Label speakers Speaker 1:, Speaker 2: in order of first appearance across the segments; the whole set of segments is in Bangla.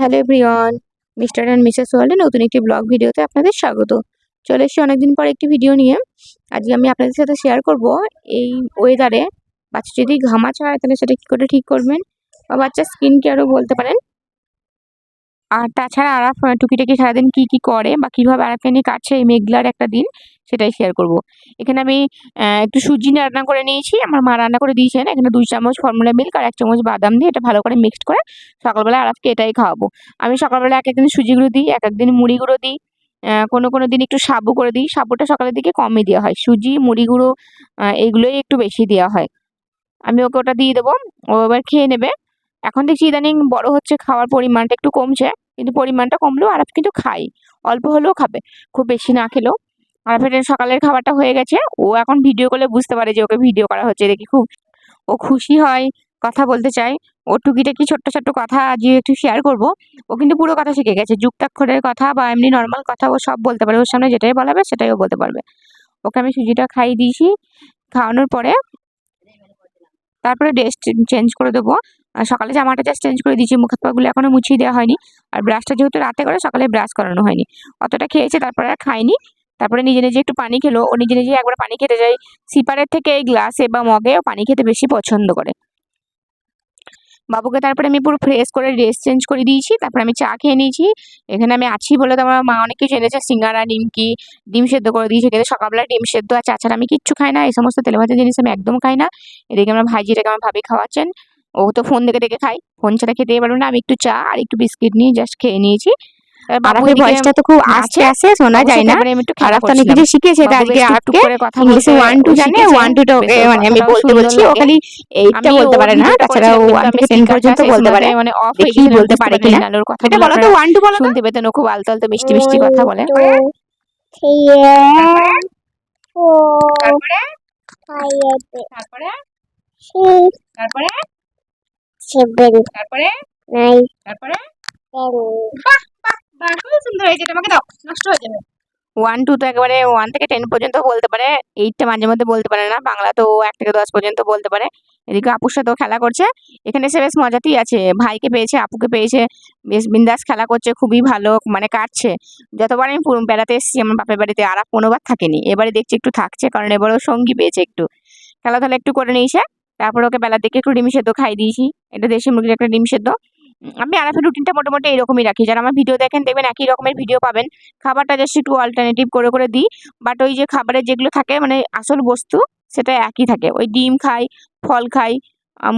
Speaker 1: Hello everyone mister and mrs ওয়ার্ল্ডে নতুন একটি ব্লগ ভিডিওতে আপনাদের স্বাগত। চলে এসেছি অনেকদিন পর একটি ভিডিও নিয়ে। আজকে আমি আপনাদের সাথে শেয়ার করব এই ওয়েদারে বাচ্চা যদি ঘামা ছাড়ায় তাহলে সেটা কী করে ঠিক করবেন? বা বাচ্চার স্কিন কেয়ারও বলতে পারেন। আর তাছাড়া আরাফ টুকিটাকি সারাদিন কি কি করে বা কীভাবে আরাফকে নিয়ে কাটছে এই মেঘলার একটা দিন সেটাই শেয়ার করব। এখানে আমি একটু সুজি রান্না করে নিয়েছি আমার মা রান্না করে দিয়েছেন এখানে দুই চামচ ফর্মুলা মিল্ক আর এক চামচ বাদাম দিয়ে এটা ভালো করে মিক্সড করে সকালবেলা আরাফকে এটাই খাওয়াবো। আমি সকালবেলা এক একদিন সুজি গুঁড়ো দিই এক একদিন মুড়ি গুঁড়ো দিই কোনো কোনো দিন একটু সাবু করে দিই সাবুটা সকালের দিকে কমই দেওয়া হয়। সুজি মুড়ি গুঁড়ো আহ, এইগুলোই একটু বেশি দেওয়া হয়। আমি ওকে ওটা দিয়ে দেবো ও এবার খেয়ে নেবে। এখন দেখছি ইদানিং বড় হচ্ছে, খাওয়ার পরিমাণটা একটু কমছে, কিন্তু পরিমাণটা কমলেও আরাফ কিন্তু খাই, অল্প হলেও খাবে, খুব বেশি না খেলেও। আরাফের সকালের খাবারটা হয়ে গেছে, ও এখন ভিডিও করলে বুঝতে পারে যে ওকে ভিডিও করা হচ্ছে, দেখি খুব ও খুশি হয়, কথা বলতে চায়। ও টুকিটাকি ছোট্ট ছোট্ট কথা আজ একটু শেয়ার করব, ও কিন্তু পুরো কথা শিখে গেছে, যুক্তাক্ষরের কথা বা এমনি নর্মাল কথা ও সব বলতে পারে ওর সামনে যেটাই বলাবে সেটাই ও বলতে পারবে। ওকে আমি সুজিটা খাইয়ে দিয়েছি, খাওয়ানোর পরে তারপরে ড্রেস চেঞ্জ করে দেবো। সকালে জামাটা জাস্ট চেঞ্জ করে দিয়েছি মুখ হাত পাগুলো এখনও মুছিয়ে দেওয়া হয়নি। আর ব্রাশটা যেহেতু রাতে করে, সকালে ব্রাশ করানো হয়নি। অতটা খেয়েছে, তারপরে আর খাইনি। তারপরে নিজে নিজে একটু পানি খেলো। ও নিজে নিজে একবার পানি খেতে যায়। সিপারের থেকে এই গ্লাসে বা মগে ও পানি খেতে বেশি পছন্দ করে। বাবুকে তারপরে আমি পুরো ফ্রেশ করে ড্রেস চেঞ্জ করে দিয়েছি। তারপরে আমি চা খেয়ে নিয়েছি। এখানে আমি আছি বলে তো আমার মা অনেক কিছু এনেছে। সিঙ্গারা, নিমকি, ডিম সেদ্ধ করে দিয়েছে। কিন্তু সকালবেলা ডিম সেদ্ধ আর তাছাড়া আমি কিচ্ছু খাই না। এই সমস্ত তেলে ভাজা জিনিস আমি একদম খাই না। এদিকে আমার ভাইজিটাকে আমার ভাবি খাওয়াচ্ছেন। ও তো ফোন দেখে দেখে খাই ফোন ছাড়া খেতেই পারব না। আমি একটু চা আর একটু বিস্কিট নিয়ে জাস্ট খেয়ে নিয়েছি।
Speaker 2: ভয়েসটা তো খুব আস্তে
Speaker 1: আছে,
Speaker 2: আস্তে শোনা যায় না।
Speaker 1: আমি একটু
Speaker 2: তো কিছু শিখেছে আজকে ইংলিশে ওয়ান টু জানে ওয়ান টুটা ওকে মানে আমি বলতে বলছি ও খালি এইটটা বলতে পারে না তাছাড়া ও ওয়ান থেকে টেন পর্যন্ত বলতে পারে।
Speaker 1: মানে off
Speaker 2: দেখি বলতে পারে কিনা।
Speaker 1: নাহলে
Speaker 2: এটা বলো তো ওয়ান টু বলো
Speaker 1: শুনতে পেতেন ও খুব আলতো আলতো মিষ্টি মিষ্টি কথা বলে। তারপরে? তারপরে তারপরে? তারপরে? তারপরে? বাহ খুব সুন্দর হয়েছে তোমাকে দাও নষ্ট হয়ে যাবে। ওয়ান টু তো একেবারে ওয়ান থেকে টেন পর্যন্ত বলতে পারে এইটটা মাঝে মধ্যে বলতে পারে না বাংলা তো এক থেকে দশ পর্যন্ত বলতে পারে। এদিকে আপুর সাথেও খেলা করছে এখানে এসে বেশ মজাতেই আছে ভাইকে পেয়েছে আপুকে পেয়েছে বেশ বিন্দাস খেলা করছে খুবই ভালো মানে কাটছে। যতবার আমি বেড়াতে এসেছি আমার বাপের বাড়িতে আর কোনোবার থাকেনি এবারে দেখছি একটু থাকছে কারণ এবারেও সঙ্গী পেয়েছে একটু। খেলাধুলা একটু করে নিয়েছে তারপর ওকে বেলার দিকে একটু ডিম সেদ্ধ খাই দিয়েছি। এটা দেশি মুরগির একটা ডিম সেদ্ধ। আমি আরাফের রুটিনটা মোটামুটি এরকমই রাখি। যারা আমার ভিডিও দেখেন, দেখবেন একই রকমের ভিডিও পাবেন। খাবারটা জাস্ট একটু অল্টারনেটিভ করে করে দিই। বাট ওই যে খাবারের যেগুলো থাকে মানে আসল বস্তু, সেটা একই থাকে। ওই ডিম খাই, ফল খাই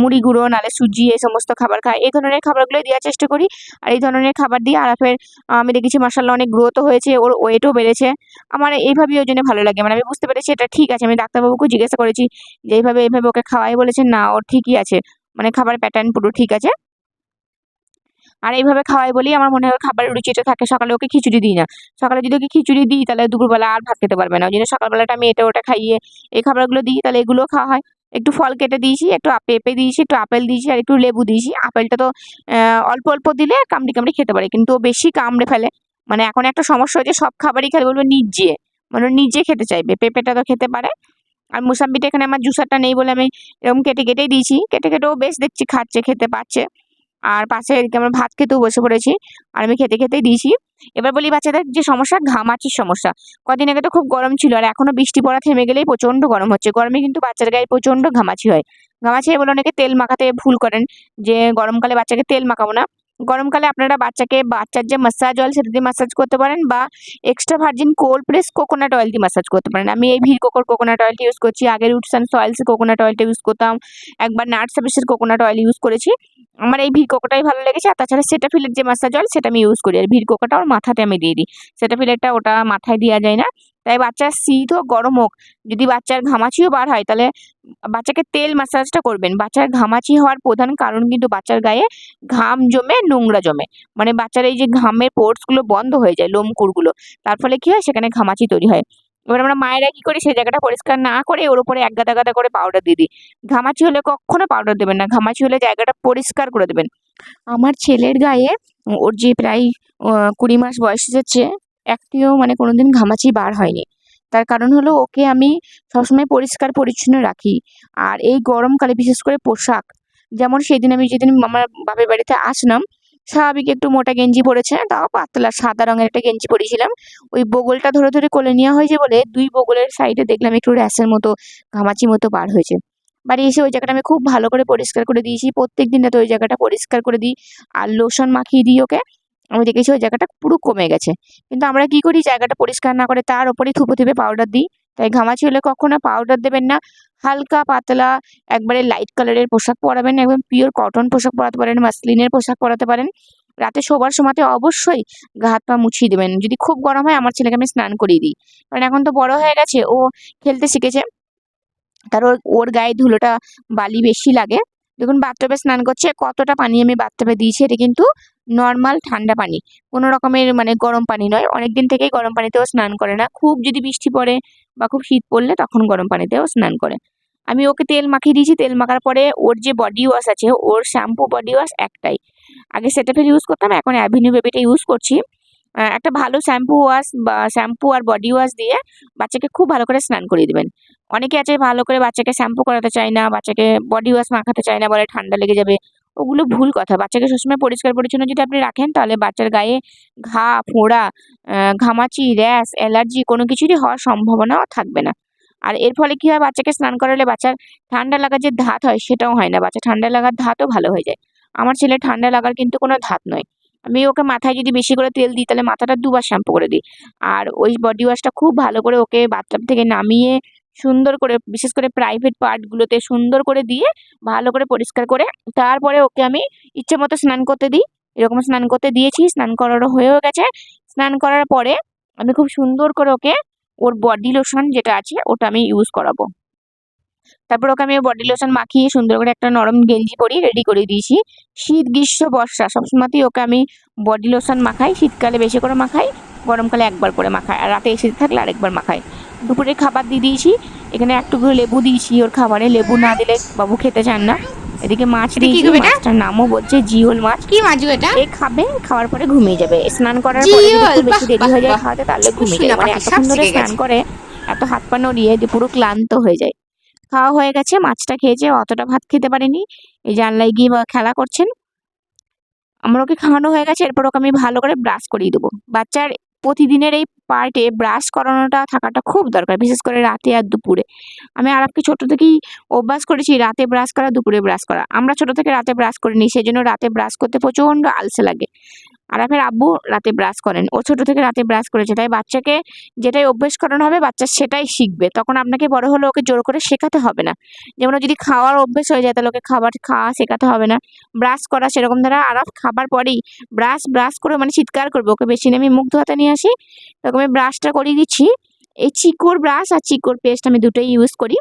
Speaker 1: মুড়ি গুঁড়ো, নালে সুজি, এই সমস্ত খাবার খায় এই ধরনের খাবারগুলোই দেওয়ার চেষ্টা করি। আর এই ধরনের খাবার দিয়ে আরাফের আমি দেখেছি মার্শাল্লাহ অনেক গ্রোথও হয়েছে, ওর ওয়েটও বেড়েছে। আমার এইভাবেই ওই জন্য ভালো লাগে। মানে আমি বুঝতে পেরেছি, এটা ঠিক আছে। আমি ডাক্তারবাবুকে জিজ্ঞাসা করেছি যে, এইভাবে এইভাবে ওকে খাওয়াই? বলেছে, না, ওর ঠিকই আছে। মানে খাবার প্যাটার্ন পুরো ঠিক আছে। আর এইভাবে খাওয়াই বলেই আমার মনে হয় খাবারের রুচিটা থাকে, সকালে ওকে খিচুড়ি দিই না। সকালে যদি ওকে খিচুড়ি দিই, তাহলে দুপুরবেলা আর ভাত খেতে পারবে না। ওই জন্য সকালবেলাটা আমি এটা ওটা খাইয়ে এই খাবারগুলো দিই, তাহলে এগুলোও খাওয়া হয়। একটু ফল কেটে দিয়েছি, একটু পেঁপে দিয়েছি, একটু আপেল দিয়েছি, আর একটু লেবু দিয়েছি। আপেলটা তো অল্প অল্প দিলে কামড়ি কামড়ি খেতে পারে, কিন্তু বেশি কামড়ে ফেলে। মানে এখন একটা সমস্যা হয়েছে সব খাবারই খেলে বলবে নিজে। মানে নিজে খেতে চাইবে, পেঁপেটা তো খেতে পারে। আর মুসাম্বিটা এখানে আমার জুসারটা নেই বলে আমি এরকম কেটে কেটেই দিয়েছি। কেটে কেটেও বেশ দেখছি, খাচ্ছে, খেতে পাচ্ছে আর পাশে এদিকে আমরা ভাত খেতেও বসে পড়েছি। আর আমি খেতে খেতেই দিয়েছি। এবার বলি বাচ্চাদের যে সমস্যা ঘামাচির সমস্যা। কদিন আগে তো খুব গরম ছিল আর এখনও বৃষ্টি পড়া থেমে গেলেই প্রচণ্ড গরম হচ্ছে। গরমে কিন্তু বাচ্চার গায়ে প্রচণ্ড ঘামাচি হয়। ঘামাচি বলে অনেকে তেল মাখাতে ভুল করেন যে গরমকালে বাচ্চাকে তেল মাখাবো না। গরমকালে আপনারা বাচ্চাকে, বাচ্চার যে মাসাজ অয়েল সেটা দিয়ে মাসাজ করতে পারেন বা extra virgin cold press coconut oil দিয়ে মাসাজ করতে পারেন। আমি এই ভিড় কোকোর কোকোনাট অয়েলটা ইউজ করছি। আগে রুটস অ্যান্ড সয়েলস কোকোনাট অয়েলটা ইউজ করতাম। একবার নাট সার্ভিসের কোকোনাট অয়েল ইউজ করেছি। আমার এই ভিড় কোকোটাই ভালো লেগেছে। আর তাছাড়া সেটা সেটাফিলের যে মাসাজ অয়েল সেটা আমি ইউজ করি। আর ভিড় কোকোটা ওর মাথাতে আমি দিয়ে দিই। সেটা সেটাফিলেরটা ওটা মাথায় দেওয়া যায় না। তাই বাচ্চার শীত হোক গরম হোক যদি বাচ্চার ঘামাচিও বার হয়, তাহলে বাচ্চাকে তেল মাসাজটা করবেন। বাচ্চার ঘামাচি হওয়ার প্রধান কারণ কিন্তু বাচ্চার গায়ে ঘাম জমে, নোংরা জমে। মানে বাচ্চার এই যে ঘামের পোর্টসগুলো বন্ধ হয়ে যায় লোমকুরগুলো তার ফলে কি হয়? সেখানে ঘামাচি তৈরি হয়। এবার আমরা মায়েরা কি করি? সেই জায়গাটা পরিষ্কার না করে ওর উপরে এক গাদা গাদা করে পাউডার দিয়ে দিই। ঘামাচি হলে কখনো পাউডার দেবেন না। ঘামাচি হলে জায়গাটা পরিষ্কার করে দেবেন। আমার ছেলের গায়ে ওর যে প্রায় কুড়ি মাস বয়স হচ্ছে একটিও মানে কোনোদিন ঘামাচি বার হয়নি। তার কারণ হলো ওকে আমি সবসময় পরিষ্কার পরিচ্ছন্ন রাখি। আর এই গরমকালে, বিশেষ করে পোশাক, যেমন সেদিন আমি যেদিন আমার বাপের বাড়িতে আসলাম, স্বাভাবিক একটু মোটা গেঞ্জি পরেছে, তাও পাতলা সাদা রঙের একটা গেঞ্জি পরেছিলাম ওই বগলটা ধরে ধরে কোলে নেওয়া হয়েছে বলে দুই বগলের সাইডে দেখলাম একটু র্যাশের মতো, ঘামাচি মতো বার হয়েছে। বাড়ি এসে ওই জায়গাটা আমি খুব ভালো করে পরিষ্কার করে দিয়েছি। প্রত্যেক দিন রাতে ওই জায়গাটা পরিষ্কার করে দিই। আর লোশন মাখিয়ে দিই ওকে। আমি দেখেছি ওই জায়গাটা পুরো কমে গেছে। কিন্তু আমরা কি করি? জায়গাটা পরিষ্কার না করে তার ওপরেই থুপে থুপে পাউডার দিই। তাই ঘামাচি হলে কখনো পাউডার দেবেন না। হালকা পাতলা, একবারে লাইট কালারের পোশাক পরাবেন, একদম পিওর কটন পোশাক পরাতে পারেন বা মাসলিনের পোশাক পরাতে পারেন। রাতে শোবার সময়তে অবশ্যই হাত, পা মুছিয়ে দেবেন। যদি খুব গরম হয়, আমার ছেলেকে আমি স্নান করিয়ে দিই। কারণ এখন তো বড় হয়ে গেছে, ও খেলতে শিখেছে। তার ওর গায়ে ধুলোটা বালি বেশি লাগে। দেখুন, বাথটবে স্নান করছে, কতটা পানি আমি বাথটবে দিয়েছি, এটা কিন্তু নর্মাল ঠান্ডা পানি। কোনো রকমের মানে গরম পানি নয় অনেক দিন থেকেই গরম পানিতেও স্নান করে না। খুব যদি বৃষ্টি পড়ে বা খুব শীত পড়লে তখন গরম পানিতেও স্নান করে। আমি ওকে তেল মাখিয়ে দিয়েছি, তেল মাখার পরে ওর যে বডি ওয়াশ আছে, ওর শ্যাম্পু বডি ওয়াশ একটাই। আগে সেটাফেল ইউজ করতাম, এখন অ্যাভিনিউ বেবিটা ইউজ করছি। একটা ভালো শ্যাম্পু ওয়াশ বা শ্যাম্পু আর বডি ওয়াশ দিয়ে বাচ্চাকে খুব ভালো করে স্নান করিয়ে দেবেন। অনেকে আছে ভালো করে বাচ্চাকে শ্যাম্পু করাতে চায় না, বাচ্চাকে বডি ওয়াশ মাখাতে চায় না, বলে ঠান্ডা লেগে যাবে। ওগুলো ভুল কথা। বাচ্চাকে সবসময় পরিষ্কার পরিচ্ছন্ন যদি আপনি রাখেন, তাহলে বাচ্চার গায়ে ঘা, ফোড়া ঘামাচি, র্যাশ, অ্যালার্জি কোনো কিছুরই হওয়ার সম্ভাবনাও থাকবে না। আর এর ফলে কী হয়? বাচ্চাকে স্নান করালে বাচ্চার ঠান্ডা লাগার যে ধাত হয়, সেটাও হয় না। বাচ্চা ঠান্ডা লাগার ধাতও ভালো হয়ে যায়। আমার ছেলে ঠান্ডা লাগার কিন্তু কোনো ধাত নয়। আমি ওকে মাথায় যদি বেশি করে তেল দিই, তাহলে মাথাটা দুবার শ্যাম্পু করে দিই। আর ওই বডি ওয়াশটা খুব ভালো করে ওকে বাথটাব থেকে নামিয়ে সুন্দর করে, বিশেষ করে প্রাইভেট পার্টগুলোতে সুন্দর করে দিয়ে ভালো করে পরিষ্কার করে, তারপরে ওকে আমি ইচ্ছে মতো স্নান করতে দিই। এরকম স্নান করতে দিয়েছি, স্নান করারও হয়েও গেছে। স্নান করার পরে আমি খুব সুন্দর করে ওকে ওর বডি লোশন যেটা আছে ওটা আমি ইউজ করাবো। তারপর ওকে আমি বডি লোশন মাখিয়ে সুন্দর করে একটা নরম গেঞ্জি পরিয়ে রেডি করে দিয়েছি। শীত, গ্রীষ্ম, বর্ষা, সবসময়তেই ওকে আমি বডি লোশন মাখাই। শীতকালে বেশি করে মাখাই, গরমকালে একবার করে মাখাই। আর রাতে এসে থাকলে আরেকবার মাখাই। দুপুরে খাবার দিয়ে দিয়েছি। এখানে একটু করে লেবু দিয়েছি ওর খাবারে লেবু না দিলে বাবু খেতে চান না। এদিকে মাছ দিয়েছি মাছটার নামও বলছে জিওল মাছ।
Speaker 2: কি মাছ এটা?
Speaker 1: এ খাবে খাওয়ার পরে ঘুমিয়ে যাবে। স্নান করার পরে বেশি দেরি হয়ে যায় খাওয়াতে তাহলে ঘুমিয়ে যায়
Speaker 2: সুন্দর
Speaker 1: মানে এতক্ষণ ধরে স্নান করে এত হাত পা নড়িয়ে যে পুরো ক্লান্ত হয়ে যায়। খাওয়া হয়ে গেছে মাছটা খেয়েছে অতটা ভাত খেতে পারেনি। এই জানলায় গিয়ে খেলা করছেন। আমার ওকে খাওয়ানো হয়ে গেছে এরপর ওকে আমি ভালো করে ব্রাশ করিয়ে দেবো। বাচ্চার প্রতিদিনের এই পার্টে ব্রাশ করানোটা থাকাটা খুব দরকার, বিশেষ করে রাতে আর দুপুরে। আমি আর আরবকে ছোট থেকেই অভ্যাস করেছি রাতে ব্রাশ করা, দুপুরে ব্রাশ করা। আমরা ছোট থেকে রাতে ব্রাশ করিনি সেই জন্য রাতে ব্রাশ করতে প্রচণ্ড আলসে লাগে। আরাফের আব্বু রাতে ব্রাশ করেন। ও ছোট থেকে রাতে ব্রাশ করেছে, তাই বাচ্চাকে যেটাই অভ্যেস করানো হবে, বাচ্চা সেটাই শিখবে। তখন আপনাকে বড় হলে ওকে জোর করে শেখাতে হবে না। যেমন যদি খাওয়ার অভ্যেস হয়ে যায়, তাহলে ওকে খাবার খাওয়া শেখাতে হবে না। ব্রাশ করা সেরকম দ্বারা আরাফ খাবার পরেই ব্রাশ ব্রাশ করে মানে চিৎকার করবে। ওকে বেশি আমি মুখ ধোয়াতে নিয়ে আসি। তখন আমি ব্রাশটা করিয়ে দিচ্ছি। এই চিকোর ব্রাশ আর চিকোর পেস্ট আমি দুটোই ইউজ করি।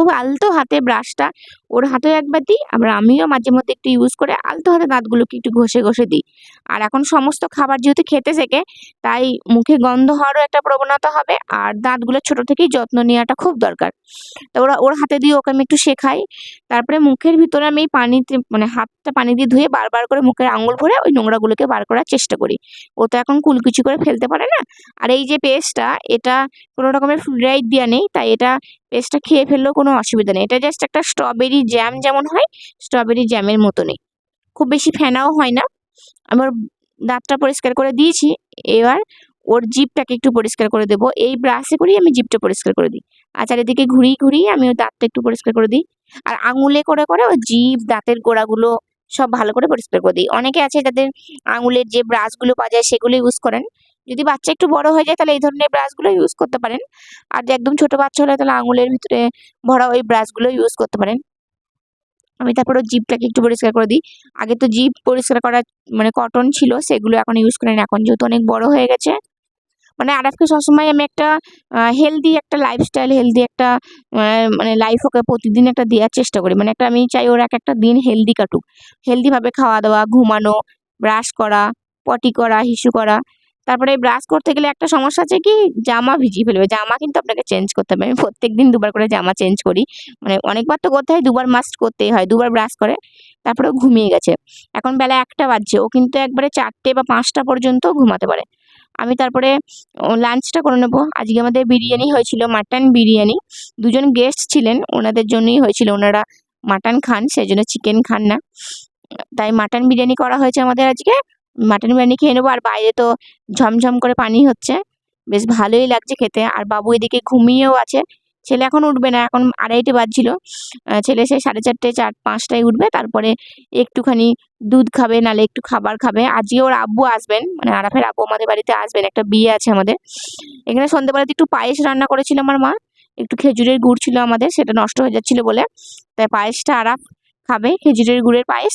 Speaker 1: খুব আলতো হাতে ব্রাশটা ওর হাতেও একবার দিই আবার আমিও মাঝে মধ্যে একটু ইউজ করে আলতো হাতে দাঁতগুলোকে একটু ঘষে ঘষে দিই। আর এখন সমস্ত খাবার যেহেতু খেতে শেখে তাই মুখে গন্ধ হওয়ারও একটা প্রবণতা হবে আর দাঁতগুলো ছোট থেকেই যত্ন নেওয়াটা খুব দরকার। তো ওরা, ওর হাতে দিয়ে ওকে আমি একটু শেখাই, তারপরে মুখের ভিতরে আমি পানিতে মানে হাতটা পানি দিয়ে ধুয়ে বারবার করে মুখের আঙুল ভরে ওই নোংরাগুলোকে বার করার চেষ্টা করি। ও তো এখন কুলকুচি করে ফেলতে পারে না। আর এই যে পেস্টটা এটা কোনো রকমের ফ্লুরাইড দেওয়া নেই, তাই এটা পেস্টটা খেয়ে ফেললেও কোনো অসুবিধা নেই। এটা জাস্ট একটা স্ট্রবেরি জ্যাম যেমন হয় স্ট্রবেরি জ্যামের মতনই। খুব বেশি ফেনাও হয় না। আমার দাঁতটা পরিষ্কার করে দিয়েছি, এবার ওর জিপটাকে একটু পরিষ্কার করে দেবো। এই ব্রাশে করেই আমি জিপটা পরিষ্কার করে দিই। আর চারিদিকে ঘুরিয়ে ঘুরিয়ে আমি ওর দাঁতটা একটু পরিষ্কার করে দিই। আর আঙুলে করে করে ওই জিপ দাঁতের গোড়াগুলো সব ভালো করে পরিষ্কার করে দিই। অনেকে আছে যাদের আঙুলের যে ব্রাশগুলো পাওয়া যায় সেগুলো ইউজ করেন। যদি বাচ্চা একটু বড় হয়ে যায়, তাহলে এই ধরনের ব্রাশগুলো ইউজ করতে পারেন। আর যে একদম ছোট বাচ্চা হলে, তাহলে আঙুলের ভিতরে ভরা ওই ব্রাশগুলো ইউজ করতে পারেন। আমি তারপর ওর জিভটাকে একটু পরিষ্কার করে দিই। আগে তো জিভ পরিষ্কার করা মানে কটন ছিল, সেগুলো এখন ইউজ করেন। এখন যেহেতু অনেক বড় হয়ে গেছে মানে আর আরাফকে সবসময় আমি একটা হেলদি একটা লাইফস্টাইল হেলদি একটা মানে লাইফ ওকে প্রতিদিন একটা দেওয়ার চেষ্টা করি। মানে একটা, আমি চাই ওর এক একটা দিন হেলদি কাটুক। হেলদিভাবে খাওয়া দাওয়া, ঘুমানো ব্রাশ করা পটি করা হিসু করা। তারপরে ব্রাশ করতে গেলে একটা সমস্যা আছে কি? জামা ভিজিয়ে ফেলবে। জামা কিন্তু আপনাকে চেঞ্জ করতে হবে। আমি প্রত্যেক দিন দুবার করে জামা চেঞ্জ করি। মানে অনেকবার তো করতে হয়, দুবার মাস্ট করতেই হয়। দুবার ব্রাশ করে, তারপরে ঘুমিয়ে গেছে। এখন বেলা একটা বাজছে। ও কিন্তু একবারে চারটে বা পাঁচটা পর্যন্ত ঘুমাতে পারে। আমি তারপরে লাঞ্চটা করে নেব। আজকে আমাদের বিরিয়ানি হয়েছিল মাটন বিরিয়ানি। দুজন গেস্ট ছিলেন। ওনাদের জন্যই হয়েছিল। ওনারা মাটন খান সেই জন্য চিকেন খান না। তাই মাটন বিরিয়ানি করা হয়েছে আমাদের আজকে। মাটন বিরিয়ানি খেয়ে নেব, আর বাইরে তো ঝমঝম করে পানি হচ্ছে। বেশ ভালোই লাগছে খেতে। আর বাবু এদিকে ঘুমিয়েও আছে। ছেলে এখন উঠবে না, এখন আড়াইটে বাজছিল। ছেলে সে সাড়ে চারটে, চার, পাঁচটায় উঠবে, তারপরে একটুখানি দুধ খাবে, নালে একটু খাবার খাবে। আজকে ওর আব্বু আসবেন মানে আরাফের আব্বু আমাদের বাড়িতে আসবেন, একটা বিয়ে আছে আমাদের। এখানে সন্ধ্যেবেলাতে একটু পায়েস রান্না করেছিল আমার মা। একটু খেজুরের গুড় ছিল আমাদের, সেটা নষ্ট হয়ে যাচ্ছিল বলে। তাই পায়েসটা আরাফ খাবে, খেজুরের গুড়ের পায়েস।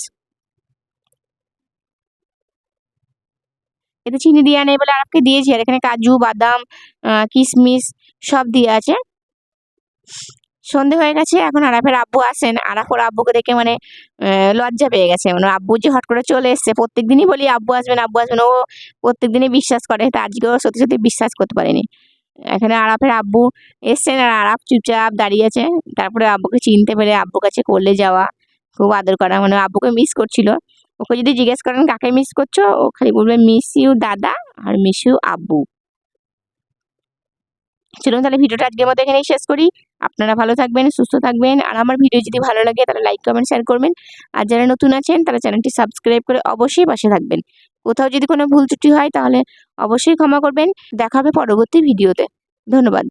Speaker 1: এতে চিনি দেওয়া নেই বলে আরাফকে দিয়েছি আর এখানে কাজু, বাদাম কিশমিশ সব দিয়ে আছে। সন্ধে হয়ে গেছে, এখন আরাফের আব্বু আসেন। আরাফ ওর আব্বুকে দেখে মানে লজ্জা পেয়ে গেছে। মানে আব্বু যে হট করে চলে এসছে প্রত্যেক দিনই বলি আব্বু আসবেন আব্বু আসবেন। ও প্রত্যেক দিনই বিশ্বাস করে তা আজকেও সত্যি সত্যি বিশ্বাস করতে পারেনি। এখানে আরাফের আব্বু এসছেন আর আরাফ চুপচাপ দাঁড়িয়ে আছে। তারপরে আব্বুকে চিনতে পেরে আব্বু কাছে করলে যাওয়া, খুব আদর করা। মানে আব্বুকে মিস করছিল। ওকে যদি জিজ্ঞেস করেন, কাকে মিস করছ? ও খালি বলবে মিস ইউ দাদা আর মিস ইউ আব্বু। চলুন তাহলে ভিডিওটা আজকের মতো এখানেই শেষ করি। আপনারা ভালো থাকবেন, সুস্থ থাকবেন। আর আমার ভিডিও যদি ভালো লাগে, তাহলে লাইক কমেন্ট শেয়ার করবেন। আর যারা নতুন আছেন, তারা চ্যানেলটি সাবস্ক্রাইব করে অবশ্যই পাশে থাকবেন। কোথাও যদি কোনো ভুল ত্রুটি হয়, তাহলে অবশ্যই ক্ষমা করবেন। দেখা হবে পরবর্তী ভিডিওতে। ধন্যবাদ।